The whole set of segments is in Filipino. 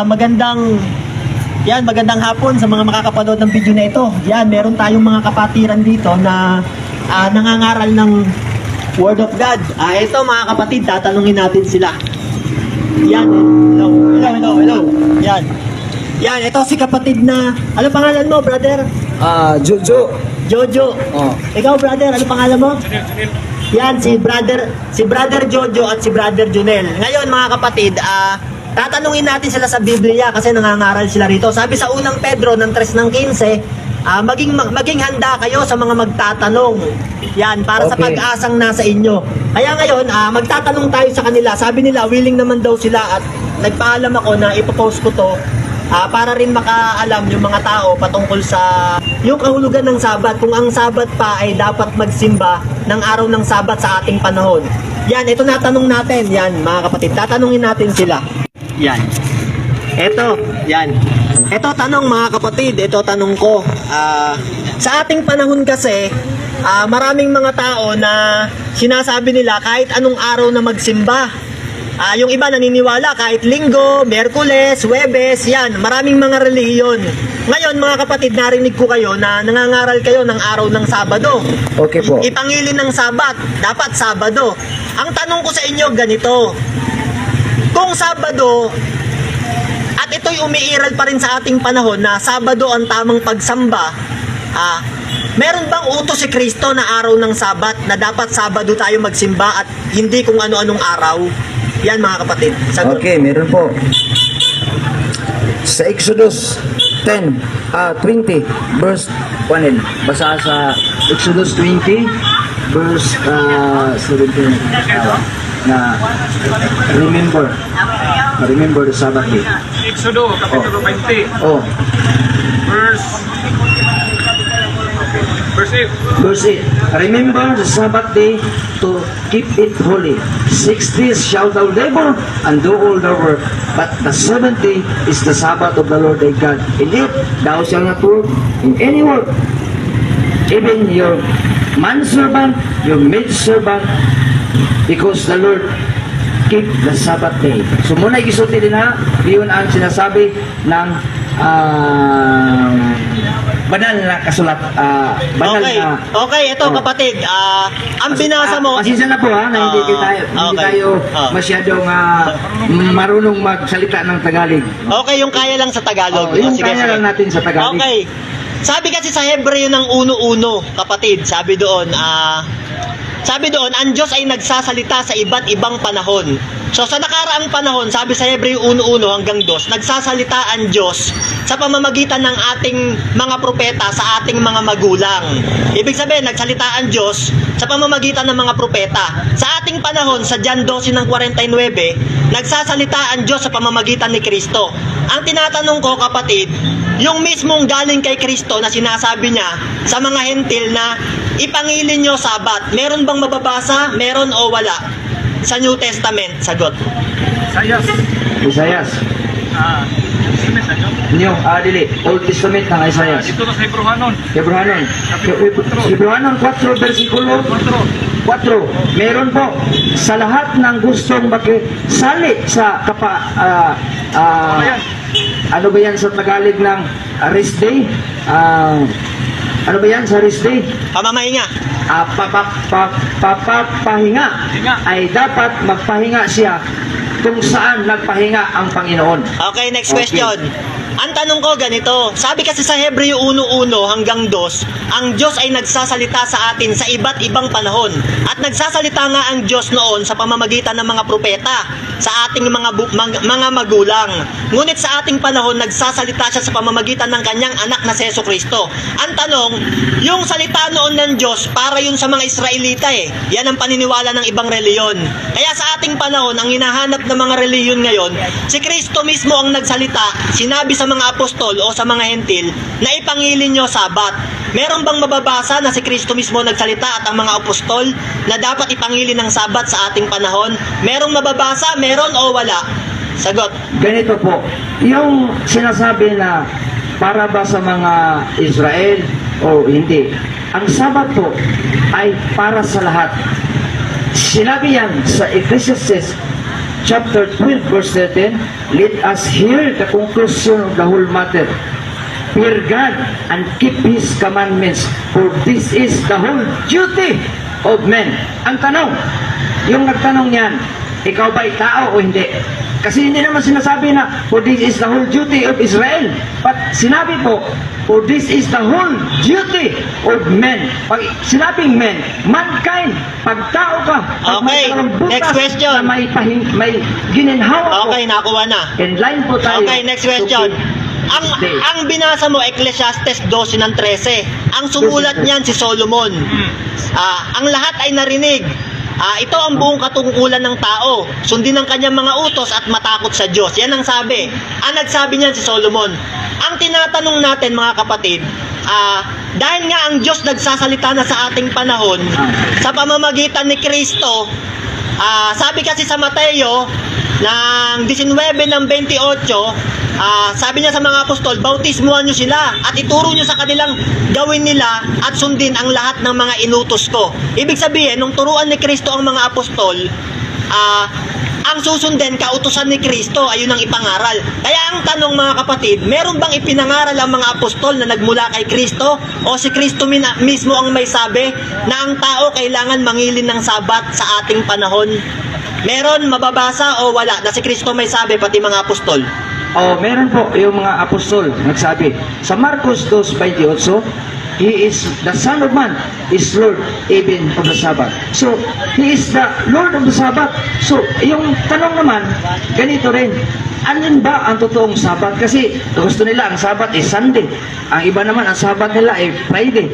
Magandang yan, magandang hapon sa mga makakapanood ng video na ito. Yan, meron tayong mga kapatiran dito na ah, nangangaral ng Word of God. Ah, ito mga kapatid, tatanungin natin sila. Yan, hello, hello, hello, hello. Yan. Yan, ito si kapatid na, ano pangalan mo, brother? Ah, Jojo. Jojo. Oh. Ikaw, brother, ano pangalan mo? Yan, si brother, si brother Jojo at si brother Junel. Ngayon, mga kapatid, ah, tatanungin natin sila sa Biblia kasi nangangaral sila rito. Sabi sa unang Pedro ng 3 ng 15, ah, maging mag- maging handa kayo sa mga magtatanong. Yan, para sa Okay. pag-asang nasa inyo. Kaya ngayon, ah, magtatanong tayo sa kanila. Sabi nila, willing naman daw sila at nagpaalam ako na ipopost ko to Ah, para rin makaalam yung mga tao patungkol sa yung kahulugan ng Sabat. Kung ang Sabat pa ay dapat magsimba ng araw ng Sabat sa ating panahon. Yan, ito natanong natin. Yan, mga kapatid. Tatanungin natin sila. Yan. Ito, yan. Ito tanong mga kapatid, ito tanong ko. Ah, sa ating panahon kasi, ah, maraming mga tao na sinasabi nila kahit anong araw na magsimba. Ah, yung iba naniniwala kahit linggo, merkules, webes, yan, maraming mga relihiyon. Ngayon mga kapatid, narinig ko kayo na nangangaral kayo ng araw ng Sabado. Okay po. Ipangilin ng Sabat, dapat Sabado. Ang tanong ko sa inyo ganito, kung Sabado at ito'y umiiral pa rin sa ating panahon na Sabado ang tamang pagsamba, ah, meron bang utos si Kristo na araw ng Sabat na dapat Sabado tayo magsimba at hindi kung ano-anong araw? Yan mga kapatid. Sagot. Okay, meron po. Sa Exodus 10, ah 20, verse 1. Basa sa Exodus 20, verse ah 17. ah, na remember, remember the Sabbath day. Exodo, Kapitulo 20, Oh, verse... Verse 8. Verse 8, Remember the Sabbath day to keep it holy. Six days shalt thou labor and do all thy work. But the seventh day is the Sabbath of the Lord thy God. In it thou shalt not work in any work. Even your manservant, your maidservant, because the Lord keep the Sabbath day. So muna igisulti din ha, yun ang sinasabi ng ah, banal na kasulat, ah, banal Okay, na okay, ito Oh. kapatid, ah, ang binasa mo, Ah, pasensya na po ha, na hindi kayo tayo, hindi okay. tayo masyadong ah, marunong magsalita ng Tagalog. okay, yung kaya lang sa Tagalog. Oh, yung Sige, kaya sige. lang natin sa Tagalog. Okay. Sabi kasi sa Hebreo ng uno-uno, kapatid, sabi doon, ah, sabi doon, ang Diyos ay nagsasalita sa iba't ibang panahon. So sa nakaraang panahon, sabi sa Hebreo 1.1 hanggang 2, nagsasalita ang Diyos sa pamamagitan ng ating mga propeta sa ating mga magulang. Ibig sabihin, nagsalita ang Diyos sa pamamagitan ng mga propeta. Sa ating panahon, sa John 12 ng 49, nagsasalita ang Diyos sa pamamagitan ni Kristo. Ang tinatanong ko, kapatid, yung mismong galing kay Kristo na sinasabi niya sa mga hentil na ipangilin nyo sabat, meron bang mababasa? Meron o wala? Sa New Testament, sagot. Sayas. Isayas. Ah. New, ah, dili, Old Testament ng Ah, Isayas. dito na sa Hebrehanon. Hebrehanon. Hebrehanon 4, versikulo 4. 4. Meron po sa lahat ng gustong makisali sa kapa ah, ah, Ano ano ba yan sa Tagalog ng ah, rest day? Ah, ano ba yan sa rest day? Pamamahinga. Ah, papa, pa, papapahinga Hinga. ay dapat magpahinga siya kung saan nagpahinga ang Panginoon. Okay, next Okay. question. Ang tanong ko ganito, sabi kasi sa Hebreo 1.1 hanggang 2, ang Diyos ay nagsasalita sa atin sa iba't ibang panahon. At nagsasalita nga ang Diyos noon sa pamamagitan ng mga propeta sa ating mga bu- mag- mga magulang. Ngunit sa ating panahon, nagsasalita siya sa pamamagitan ng kanyang anak na si Yeso Kristo. Ang tanong, yung salita noon ng Diyos, para yun sa mga Israelita eh. Yan ang paniniwala ng ibang reliyon. Kaya sa ating panahon, ang hinahanap ng mga reliyon ngayon, si Kristo mismo ang nagsalita, sinabi sa mga apostol o sa mga hentil, na ipangilin nyo sabat. Meron bang mababasa na si Kristo mismo nagsalita at ang mga apostol na dapat ipangilin ng sabat sa ating panahon? Merong mababasa? Meron o wala? Sagot. Ganito po, yung sinasabi na para ba sa mga Israel o hindi, ang Sabat po ay para sa lahat. Sinabi yan sa Ecclesiastes chapter 12, verse 13, let us hear the conclusion of the whole matter. Fear God and keep His commandments, for this is the whole duty of men. Ang tanong, yung nagtanong niyan, ikaw ba'y tao o hindi? Kasi hindi naman sinasabi na, for this is the whole duty of Israel. But sinabi po, for this is the whole duty of men. Pag sinabing men, mankind, pag tao ka, pag Okay, next question. na may, pahing, may gininhawa Okay, nakuha na. in line po tayo. Okay, next question. Ang Stay. ang binasa mo Ecclesiastes 12 ng 13. Ang sumulat niyan si Solomon. Ah, ang lahat ay narinig. Ah, ito ang buong katungkulan ng tao. Sundin ang kanyang mga utos at matakot sa Diyos. Yan ang sabi. Ang nagsabi niyan si Solomon. Ang tinatanong natin mga kapatid, ah, dahil nga ang Diyos nagsasalita na sa ating panahon sa pamamagitan ni Kristo, Ah, sabi kasi sa Mateo ng 19 ng 28, ah, sabi niya sa mga apostol, bautismuhan niyo sila at ituro niyo sa kanilang gawin nila at sundin ang lahat ng mga inutos ko. Ibig sabihin, nung turuan ni Kristo ang mga apostol, ah, ang susundin, kautusan ni Kristo, ayun ang ipangaral. Kaya ang tanong mga kapatid, meron bang ipinangaral ang mga apostol na nagmula kay Kristo? O si Kristo mismo ang may sabi na ang tao kailangan mangilin ng sabat sa ating panahon? Meron mababasa o wala na si Kristo may sabi pati mga apostol? Oh, meron po yung mga apostol nagsabi. Sa Marcos 2:28, He is the Son of Man, is Lord even of the Sabbath. So, He is the Lord of the Sabbath. So, yung tanong naman, ganito rin. Alin ba ang totoong Sabbath? Kasi gusto nila ang Sabbath is Sunday. Ang iba naman, ang Sabbath nila ay Friday.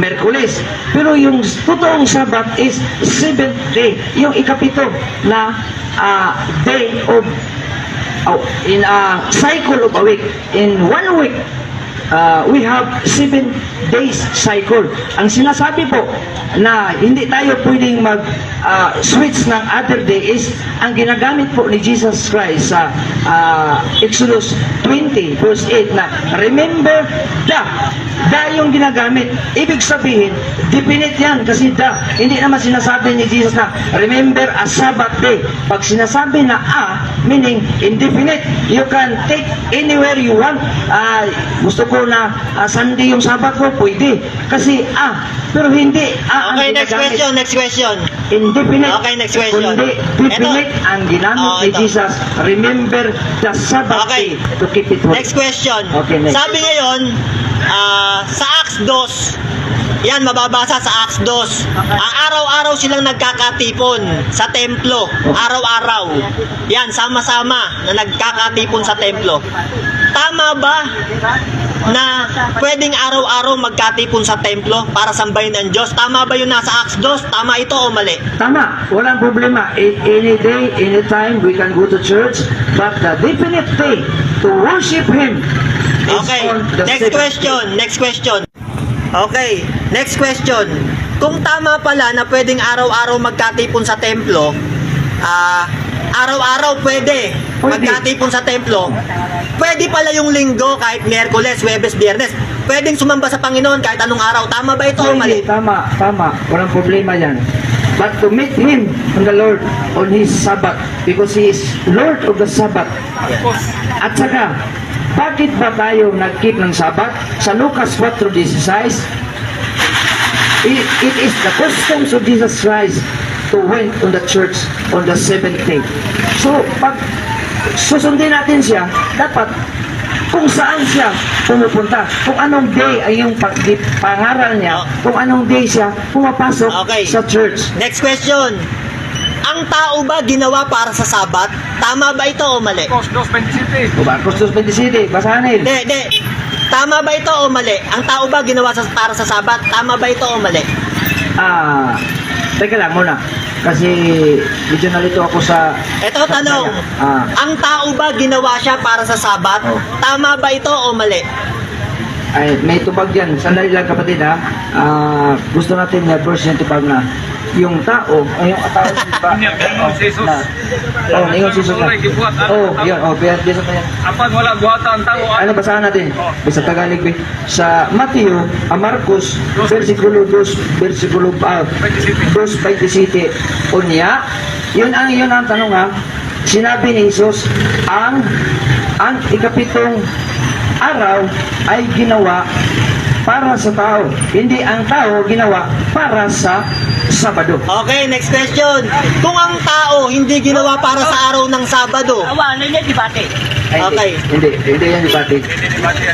Merkulis. Pero yung totoong Sabat is seventh day. Yung ikapito na ah, day of in a cycle of a week. In one week, uh, we have seven days cycle. Ang sinasabi po na hindi tayo pwedeng mag ah, switch ng other day is ang ginagamit po ni Jesus Christ sa ah, Exodus 20 verse 8 na remember the the yung ginagamit. Ibig sabihin, definite yan kasi the. Hindi naman sinasabi ni Jesus na remember a Sabbath day. Pag sinasabi na a, meaning indefinite, you can take anywhere you want. Ah, gusto ko na ah, Sunday yung Sabbath ko, pwede. Kasi a, pero hindi a ang Okay, next ginagamit. question, next question. Indefinite. Okay, next question. Kundi definite Ito. ang ginamit Oh, ni ito. Jesus. Remember the Sabbath Okay. day to keep it holy. Next question. Okay, next. Sabi ngayon, ah, sa Acts 2, yan, mababasa sa Acts 2. Ang araw-araw silang nagkakatipon sa templo. Araw-araw. Yan, sama-sama na nagkakatipon sa templo. Tama ba na pwedeng araw-araw magkatipon sa templo para sambahin ang Diyos? Tama ba yun nasa Acts 2? Tama ito o mali? Tama, walang problema. A- Any day, any time, we can go to church. But the definite day to worship Him is Okay, on the next seventh question, next question. Okay, next question. Kung tama pala na pwedeng araw-araw magkatipon sa templo, ah, araw-araw pwede magkatipon sa templo, pwede pala yung linggo kahit Miyerkules, Webes, Biyernes. Pwedeng sumamba sa Panginoon kahit anong araw. Tama ba ito o mali? Tama, tama. Walang problema yan. But to meet Him on the Lord on His Sabbath because He is Lord of the Sabbath. At saka, bakit ba tayo nag-keep ng Sabbath? Sa Lucas 4.16, it, it is the customs of Jesus Christ to went on the church on the seventh day. So, pag susundin natin siya, dapat kung saan siya pumupunta, kung anong day ay yung pag pangaral niya, kung anong day siya pumapasok Okay. sa church. Next question. Ang tao ba ginawa para sa Sabat? Tama ba ito o mali? Marcos 2.27. O Marcos 2.27, basahan nil. Hindi, hindi. Tama ba ito o mali? Ang tao ba ginawa sa, para sa Sabat? Tama ba ito o mali? Ah, teka lang muna. Kasi medyo nalito ako sa... Ito tanong. Ah, Ang tao ba ginawa siya para sa Sabat? Oh. Tama ba ito o mali? ay, may tubag yan. Sandali lang kapatid ha. Ah, gusto natin na verse 25 na yung tao, ay yung tao ba? Ganun si Jesus. Na, oh, ningon si Jesus na. Oh, yun, oh, biya, biya sa kanya. Apan wala buhatan tao. Ano basahan natin? Sa Tagalog, be. Sa Matthew, a Marcos, versikulo 2, versikulo ah, 27. 2.27. Unya, yun ang yun ang tanong ha. sinabi ni Jesus, ang ang ikapitong araw ay ginawa para sa tao. Hindi ang tao ginawa para sa Sabado. Okay, next question. Kung ang tao hindi ginawa para sa araw ng Sabado, Awa, ano yan, debate. Ay, Okay. Hindi, hindi, yan debate.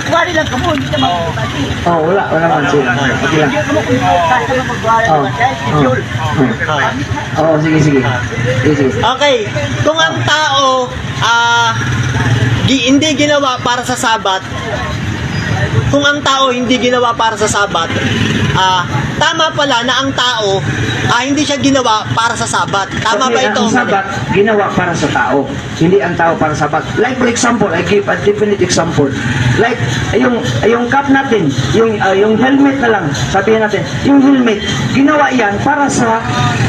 Wari lang kamo, hindi naman debate. Oh, wala, wala man sila. Okay lang. Na Oh. naman siya, schedule. Oh. ah, Oo, sige, sige. Sige, sige. Okay, kung ang tao ah gi- hindi ginawa para sa Sabat, kung ang tao hindi ginawa para sa Sabat, ah tama pala na ang tao ah, hindi siya ginawa para sa Sabat. Tama ba ito? ang sabat, ginawa para sa tao. Hindi ang tao para sa sabat. Like for example, I give a definite example. Like, yung, yung cup natin, yung, ah, yung helmet na lang, sabihin natin, yung helmet, ginawa yan para sa,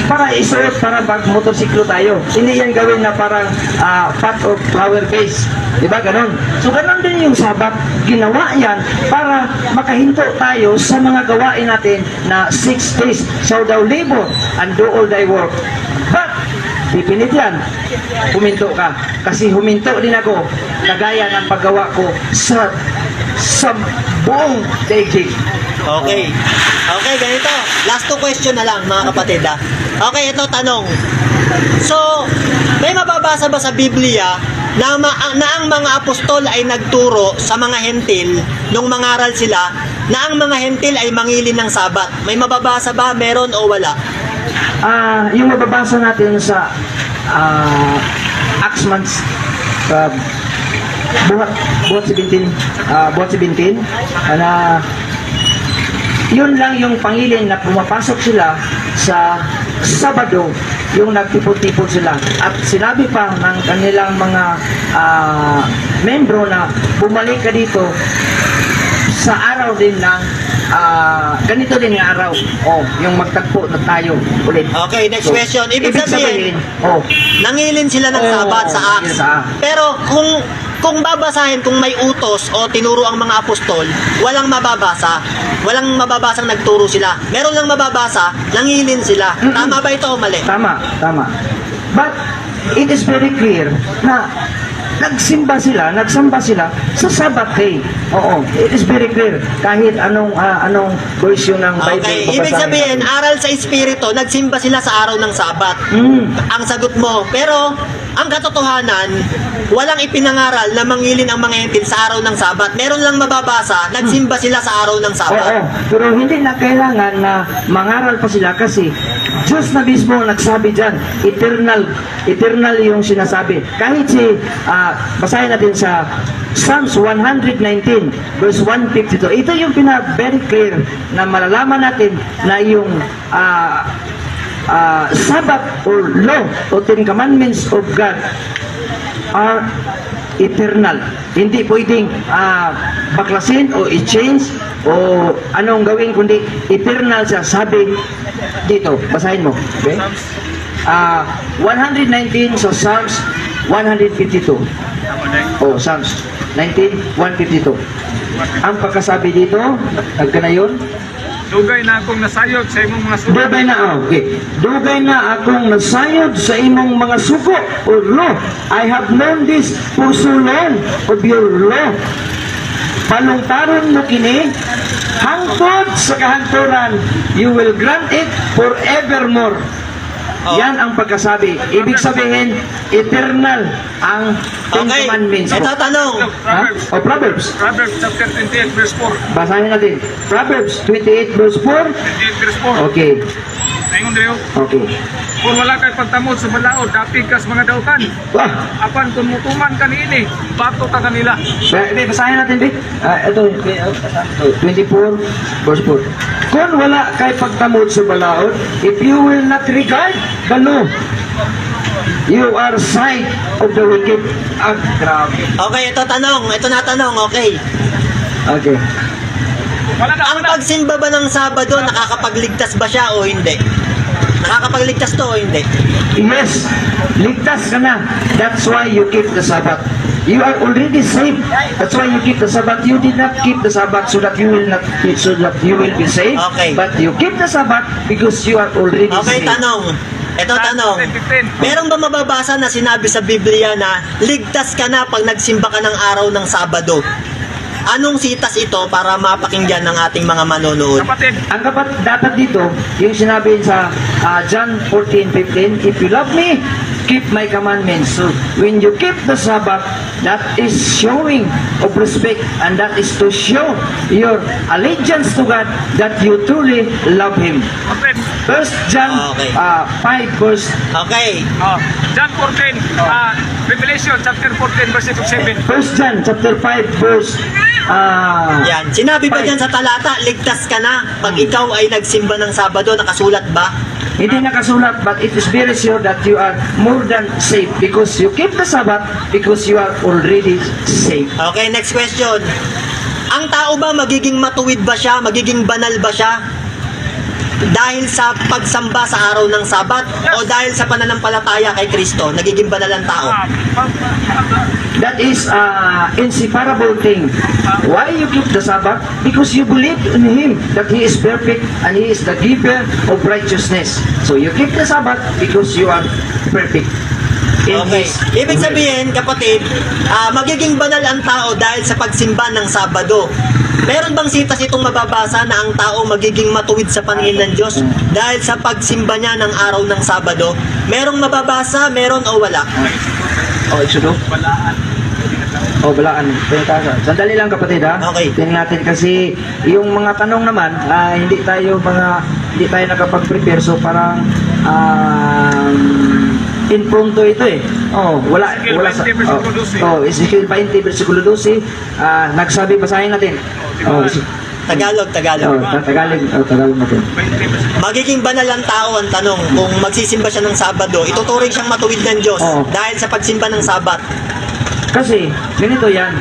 para isuot para pag motorsiklo tayo. Hindi yan gawin na parang ah, pot of flower base. Di ba, ganun? So, ganun din yung sabat. Ginawa yan para makahinto tayo sa mga gawain natin na six days. So, thou labor and do all thy work. But, Pipinit yan. Huminto ka. Kasi huminto din ako. Kagaya ng paggawa ko sa sa buong daigdig. Okay. Okay, ganito. Last two question na lang, mga kapatid. ah. Okay, ito tanong. So, may mababasa ba sa Biblia na, ma- na ang mga apostol ay nagturo sa mga hentil nung mangaral sila na ang mga hentil ay mangilin ng sabat? May mababasa ba? Meron o wala? Ah, yung mababasa natin sa ah Acts months uh, buhat buhat 17 ah buhat 17 ah, na yun lang yung pangilin na pumapasok sila sa Sabado yung nagtipon-tipon sila at sinabi pa ng kanilang mga ah, membro na bumalik ka dito sa araw din ng ah, ganito din ng araw oh yung magtagpo na tayo ulit Okay, next So, question. Ibig sabihin, oh, nangilin sila ng Oo, sabat sa Acts. Acts. Pero kung kung babasahin kung may utos o tinuro ang mga apostol, walang mababasa. Walang mababasang nagturo sila. Meron lang mababasa, nangilin sila. Mm-mm. Tama ba ito o mali? tama, tama. But, it is very clear na nagsimba sila, nagsamba sila sa Sabbath day. Oo, it is very clear. Kahit anong ah, anong version ng Bible. Okay, babasahin ibig sabihin, natin. aral sa Espiritu, nagsimba sila sa araw ng Sabat. Mm. Ang sagot mo. Pero, ang katotohanan, walang ipinangaral na mangilin ang mga hentil sa araw ng Sabat. Meron lang mababasa, nagsimba sila sa araw ng Oo, Sabat. pero hindi na kailangan na mangaral pa sila kasi Diyos na mismo nagsabi dyan, eternal, eternal yung sinasabi. Kahit si, ah, basahin natin sa Psalms 119 verse 152. Ito yung pina very clear na malalaman natin na yung ah, ah, Sabbath or law o Ten Commandments of God are eternal. Hindi pwedeng ah, baklasin o i-change o anong gawin kundi eternal siya. Sabi dito, basahin mo. Okay? Ah, 119 sa Psalms 152. Oh, Psalms 19, 152. Ang pagkasabi dito, nagka na yun, Dugay na akong nasayod sa imong mga sugat. Dugay na okay. Dugay na akong nasayod sa imong mga suko o law. I have known this for so long of your law. Palungtaron mo kini, hangtod sa kahangturan, you will grant it forevermore. Oh. Yan ang pagkasabi. Ibig sabihin, eternal ang Ten Okay, Commandments. ito tanong. Ha? O Proverbs. Proverbs chapter 28 verse 4. Basahin natin. Proverbs 28 verse 4. 28 verse 4. Okay. Ngayon Rio, Okay. kung wala kay pagtamod sa balaod, dapig kas mga dautan. Ah, Apan kung mutuman ka niini, bato ka kanila. Be, basahin natin, Be. Ah, ito, eh, oh, 24, verse 4. Kung wala kay pagtamod sa balaod, if you will not regard the law, you are sight of the wicked. Ah, grabe. Okay, ito tanong. Ito na tanong, okay. Okay. Ang pagsimba ba ng Sabado, nakakapagligtas ba siya o hindi? Nakakapagligtas to o hindi? Yes, ligtas ka na. That's why you keep the Sabbath. You are already saved. That's why you keep the Sabbath. You did not keep the Sabbath so that you will not so that you will be saved. Okay. But you keep the Sabbath because you are already Okay, saved. tanong. Ito tanong. 10:15. Merong ba mababasa na sinabi sa Biblia na ligtas ka na pag nagsimba ka ng araw ng Sabado? Anong sitas ito para mapakinggan ng ating mga manonood? Kapatid, Ang dapat dapat dito, yung sinabi sa ah, John 14:15, if you love me, keep my commandments. So when you keep the Sabbath, that is showing of respect and that is to show your allegiance to God that you truly love Him. kapatid. First John Okay. ah, 5 verse Okay. Oh, John 14, ah, Revelation chapter 14 verse 7. First John chapter 5 verse ah Yan. Sinabi ba dyan sa talata, ligtas ka na pag ikaw ay nagsimba ng Sabado? Nakasulat ba? Hindi nakasulat, but it is very sure that you are more than safe because you keep the Sabbath because you are already safe. Okay, next question. Ang tao ba magiging matuwid ba siya? Magiging banal ba siya? Dahil sa pagsamba sa araw ng Sabat o dahil sa pananampalataya kay Kristo, nagiging banal ang tao? That is uh, inseparable thing. Why you keep the Sabbath? Because you believe in Him that He is perfect and He is the giver of righteousness. So you keep the Sabbath because you are perfect. Okay. Ibig sabihin, kapatid, ah, magiging banal ang tao dahil sa pagsimba ng Sabado. Meron bang sitas itong mababasa na ang tao magiging matuwid sa paningin ng Diyos dahil sa pagsimba niya ng araw ng Sabado? Merong mababasa, meron o wala? Oh, isudo? Oh, balaan. Pinatasa. Sandali lang kapatid ha. Okay. Tingnan natin kasi yung mga tanong naman, ah, hindi tayo mga hindi tayo nakapag-prepare so parang um, impromptu ito eh. Oh, wala Ezekiel wala sa 20 versikulo 12. Oh, Ezekiel 20 versikulo 12. Ah, nagsabi basahin natin. Oh, is- Tagalog, oh, Tagalog. Tagalog, oh, Tagalog natin. 20 verse Magiging banal ang tao ang tanong kung magsisimba siya ng Sabado, ituturing siyang matuwid ng Diyos Oo. dahil sa pagsimba ng Sabat. Kasi, ganito yan.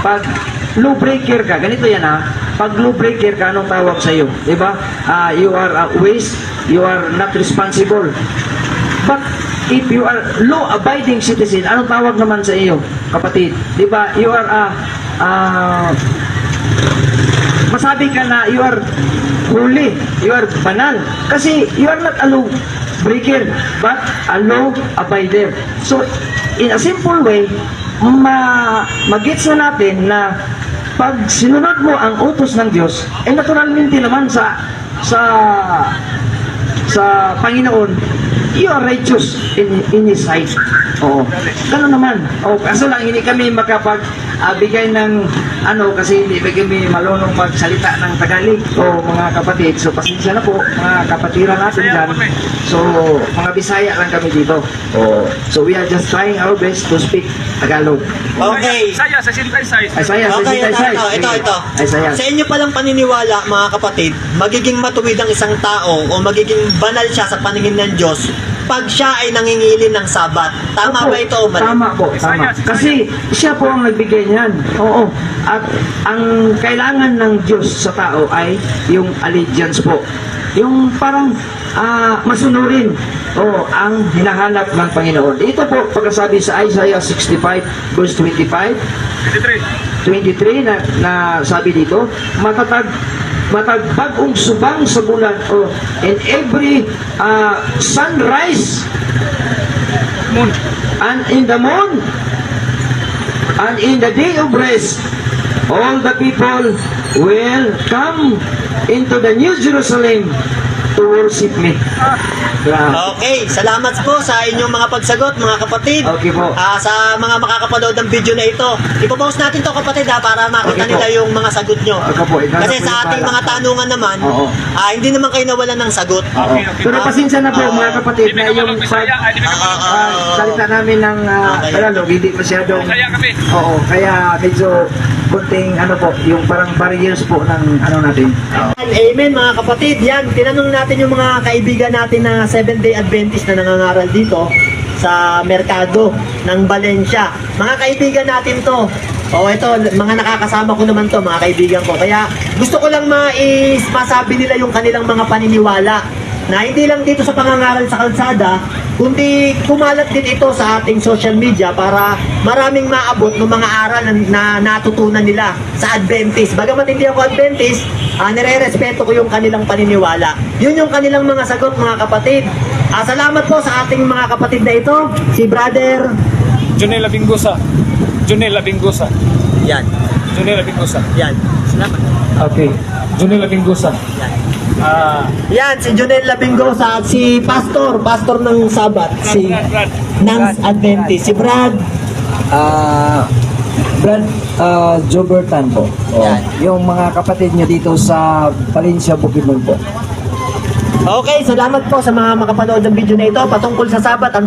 Pag law breaker ka, ganito yan ha. Pag law breaker ka, anong tawag sa iyo? Diba? Ah, you are a waste, you are not responsible. If you are law-abiding citizen, anong tawag naman sa iyo, kapatid? Diba? You are a ah, masabi ka na you are holy, you are banal. Kasi you are not a law breaker, but a law abider. So, in a simple way, ma magets na natin na pag sinunod mo ang utos ng Diyos, eh naturalmente naman sa sa sa Panginoon, you are righteous in, in His sight. Oo. Ganun naman. O, kaso lang, hindi kami makapag-bigay ng ano, kasi hindi ba kami malunong magsalita ng Tagalog. O, mga kapatid, so pasensya na po, mga kapatiran natin dyan. So, mga Bisaya lang kami dito. O, so we are just trying our best to speak Tagalog. Okay. Saya sa Sintaysay. Ay, saya, Okay, ito, saya, ito, ito, ito. Ay, saya. Sa inyo palang paniniwala, mga kapatid, magiging matuwid ang isang tao o magiging banal siya sa paningin ng Diyos pag siya ay nangingilin ng Sabat. Tama Opo, ba ito o mali? Tama po, tama. Kasi siya po ang nagbigay niyan. Oo. At ang kailangan ng Diyos sa tao ay yung allegiance po. Yung parang ah, masunurin o ang hinahanap ng Panginoon. Ito po pagkasabi sa Isaiah 65 verse 25 23. 23 na, na sabi dito, matatag matagbagong subang sa bulan o in every ah, sunrise Moon. and in the moon and in the day of rest all the people will come into the new Jerusalem to worship me. Grabe. Okay, salamat po sa inyong mga pagsagot, mga kapatid. Okay po. Ah, sa mga makakapanood ng video na ito, ipopost natin to kapatid ha, para makita Okay po. nila yung mga sagot nyo. Okay po, ikaw na Kasi po sa ating bahala. mga tanungan naman, Oo. ah, hindi naman kayo nawalan ng sagot. Oo. Okay, okay. Pero pasensya na po Oo. mga kapatid na yung ka malang Ah, ah, salita namin ng uh, Okay. Tagalog, hindi masyadong kami. Oo, kaya medyo kunting ano po, yung parang barriers po ng ano natin. Amen mga kapatid. Yan, tinanong natin yung mga kaibigan natin na Seventh day Adventist na nangangaral dito sa merkado ng Valencia. Mga kaibigan natin to. O ito, mga nakakasama ko naman to, mga kaibigan ko. Kaya gusto ko lang mais, masabi nila yung kanilang mga paniniwala na hindi lang dito sa pangangaral sa kalsada, kundi kumalat din ito sa ating social media para maraming maabot ng mga aral na, na natutunan nila sa Adventist. Bagamat hindi ako Adventist, ah, nire-respeto ko yung kanilang paniniwala. Yun yung kanilang mga sagot mga kapatid. Ah, salamat po sa ating mga kapatid na ito, si Brother Junel Labingosa. Junel Labingosa. Yan, Junel Labingosa. yan. Salamat. Okay. Junel Labingosa. Yan. Ah, Yan, si Jonel Labingosa at si Pastor, Pastor ng Sabat, si Brad, Brad. Nance Adventist, si Brad. Ah, Brad uh, Jobertan po. Oh, Yan. yung mga kapatid nyo dito sa Valencia, Bukidnon po. Okay, salamat po sa mga makapanood ng video na ito patungkol sa Sabat. Ang